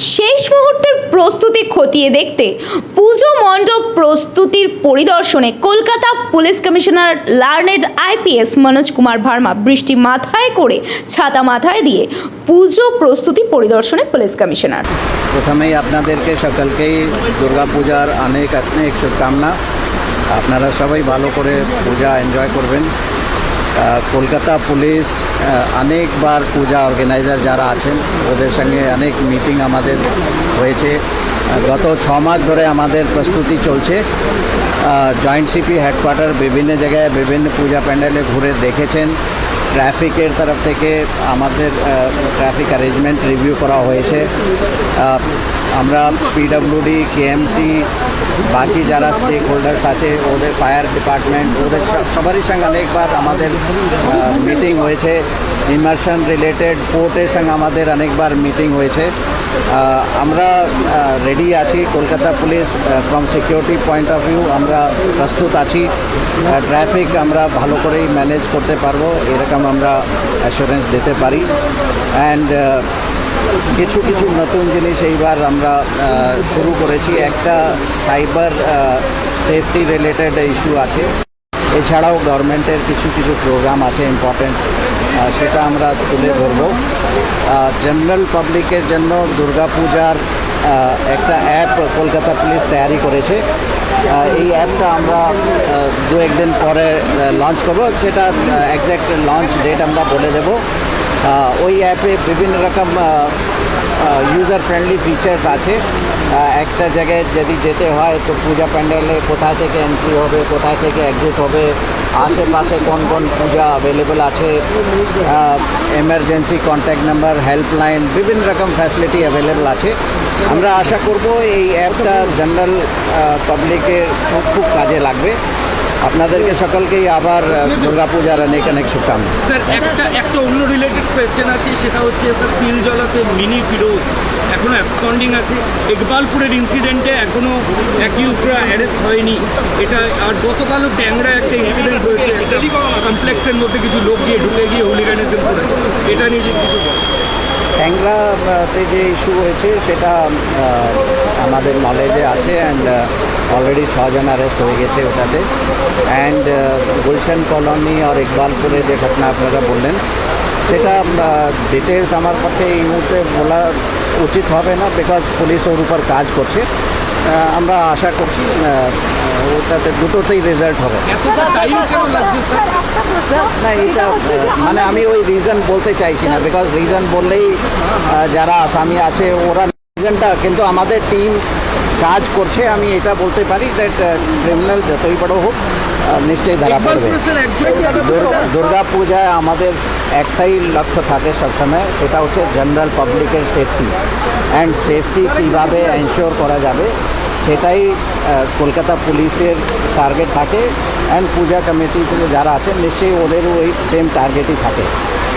শেষ মুহূর্তের প্রস্তুতি খতিয়ে দেখতে পুজো মণ্ডপ প্রস্তুতির পরিদর্শনে Kolkata police commissioner learned IPS Manoj Kumar Verma বৃষ্টি মাথায় করে ছাতা মাথায় দিয়ে পুজো প্রস্তুতি পরিদর্শনে পুলিশ কমিশনার। প্রথমেই আপনাদেরকে সকলকেই দুর্গাপূজার অনেক অনেক শুভকামনা। আপনারা সবাই ভালো করে পূজা এনজয় করবেন। কলকাতা পুলিশ অনেকবার পূজা অর্গানাইজার যারা আছেন, ওদের সঙ্গে অনেক মিটিং আমাদের হয়েছে। গত ছ মাস ধরে আমাদের প্রস্তুতি চলছে। জয়েন্ট সিপি হেডকোয়ার্টার বিভিন্ন জায়গায় বিভিন্ন পূজা প্যান্ডেলে ঘুরে দেখেছেন। ট্রাফিকের তরফ থেকে আমাদের ট্রাফিক অ্যারেঞ্জমেন্ট রিভিউ করা হয়েছে। আমরা পিডব্লিউডি কেএমসি বাকি যারা স্টেক হোল্ডার্স আছে, ওদের ফায়ার ডিপার্টমেন্ট ওদের সব- সবারই সঙ্গে অনেকবার আমাদের মিটিং হয়েছে। ইমার্শন রিলেটেড পোর্টের সঙ্গে আমাদের অনেকবার মিটিং হয়েছে। আমরা রেডি আছি। Kolkata police from security point of view আমরা প্রস্তুত আছি। ট্রাফিক আমরা ভালো করেই ম্যানেজ করতে পারব। এরকম আমরা অ্যাসুরেন্স দিতে পারি। অ্যান্ড কিছু কিছু নতুন জিনিস এইবার আমরা শুরু করেছি। একটা সাইবার সেফটি রিলেটেড ইস্যু আছে। এছাড়াও গভর্নমেন্টের কিছু কিছু প্রোগ্রাম আছে ইম্পর্টেন্ট সেটা আমরা তুলে ধরবো। জেনারেল পাবলিকের জন্য দুর্গাপূজার একটা অ্যাপ কলকাতা পুলিশ তৈরি করেছে। এই অ্যাপটা আমরা দু একদিন পরে লঞ্চ করব। সেটা একজ্যাক্ট লঞ্চ ডেট আমরা বলে দেবো। ওই অ্যাপে বিভিন্ন রকম ইউজার ফ্রেন্ডলি ফিচার্স আছে। একটা জায়গায় যদি যেতে হয়, তো পূজা প্যান্ডেলে কোথায় থেকে এন্ট্রি হবে, কোথায় থেকে এক্সিট হবে, আশেপাশে কোন কোন পূজা অ্যাভেলেবল আছে এমার্জেন্সি কন্ট্যাক্ট নাম্বার হেল্পলাইন বিভিন্ন রকম ফ্যাসিলিটি অ্যাভেলেবল আছে। আমরা আশা করব এই অ্যাপটা জেনারেল পাবলিকের খুব কাজে লাগবে। আপনাদেরকে সকলকেই আবার আহ, দুর্গাপূজার অনেক অনেক শুভকামনা। স্যার একটা একটা অন্য রিলেটেড কোয়েশ্চেন আছে সেটা হচ্ছে স্যার পিলজলাতে মিনি ফিরোজ এখনও অ্যাবসকন্ডিং আছে। ইকবালপুরের ইনসিডেন্টে এখনও অ্যাকিউজরা অ্যারেস্ট হয়নি। এটা আর গতকালও ট্যাংরা একটা ইনসিডেন্ট হয়েছে কমপ্লেক্সের মধ্যে কিছু লোক গিয়ে ঢুকে গিয়ে হুলিগানিজম করেছে। এটা নিয়ে কিছু। ট্যাংরাতে যে ইস্যু হয়েছে সেটা আমাদের নলেজে আছে অ্যান্ড অলরেডি ছজন অ্যারেস্ট হয়ে গেছে ওটাতে। অ্যান্ড গুলশান কলোনি আর ইকবালপুরে যে ঘটনা আপনারা বললেন সেটা ডিটেলস আমার পক্ষে এই মুহূর্তে বলা উচিত হবে না বিকজ পুলিশ ওর উপর কাজ করছে। আমরা আশা করছি ওটাতে দুটোতেই রেজাল্ট হবে। না এটা মানে আমি ওই রিজন বলতে চাইছি না বিকজ রিজন বললেই যারা আসামি আছে ওরা কিন্তু আমাদের টিম কাজ করছে আমি এটা বলতে পারি দ্যাট ক্রিমিনাল যতই বড় হোক নিশ্চয়ই ধরা পড়বে। দুর্গা- পূজায় আমাদের একটাই লক্ষ্য থাকে সবসময় এটা হচ্ছে জেনারেল পাবলিকের সেফটি অ্যান্ড সেফটি কীভাবে এনশিওর করা যাবে সেটাই কলকাতা পুলিশের টার্গেট থাকে। অ্যান্ড পূজা কমিটি থেকে যারা আছেন নিশ্চয়ই ওদেরও ওই সেম টার্গেটই থাকে।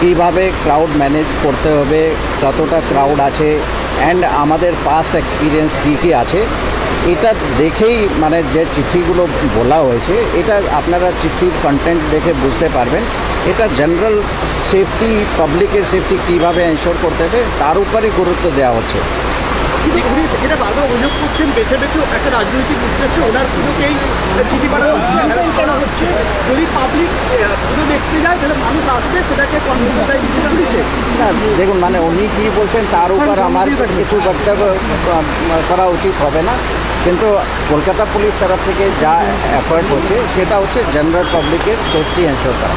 কীভাবে ক্রাউড ম্যানেজ করতে হবে কতটা ক্রাউড আছে অ্যান্ড আমাদের পাস্ট এক্সপিরিয়েন্স কী কী আছে? এটা দেখেই মানে যে চিঠিগুলো বলা হয়েছে, এটা আপনারা চিঠির কন্টেন্ট দেখে বুঝতে পারবেন। এটা জেনারেল সেফটি পাবলিকের সেফটি কীভাবে এনশোর করতে হবে, তার উপরই গুরুত্ব দেওয়া হচ্ছে। যে উনি যেটা বারবার অভিযোগ করছেন বেছে বেছে একটা রাজনৈতিক উদ্দেশ্যে ওনার পুজোকেই চিঠি পাঠানো হচ্ছে করা হচ্ছে। যদি পাবলিক পুজো দেখতে যায় তাহলে মানুষ আসবে সেটাকে কনফিডেন্স পুলিশে। না দেখুন মানে উনি কী বলছেন তার উপর আমার কিছু বক্তব্য করা উচিত হবে না। কিন্তু কলকাতা পুলিশ তরফ থেকে যা এফার্ট হচ্ছে সেটা হচ্ছে জেনারেল পাবলিকের সেফটি এনশোর করা।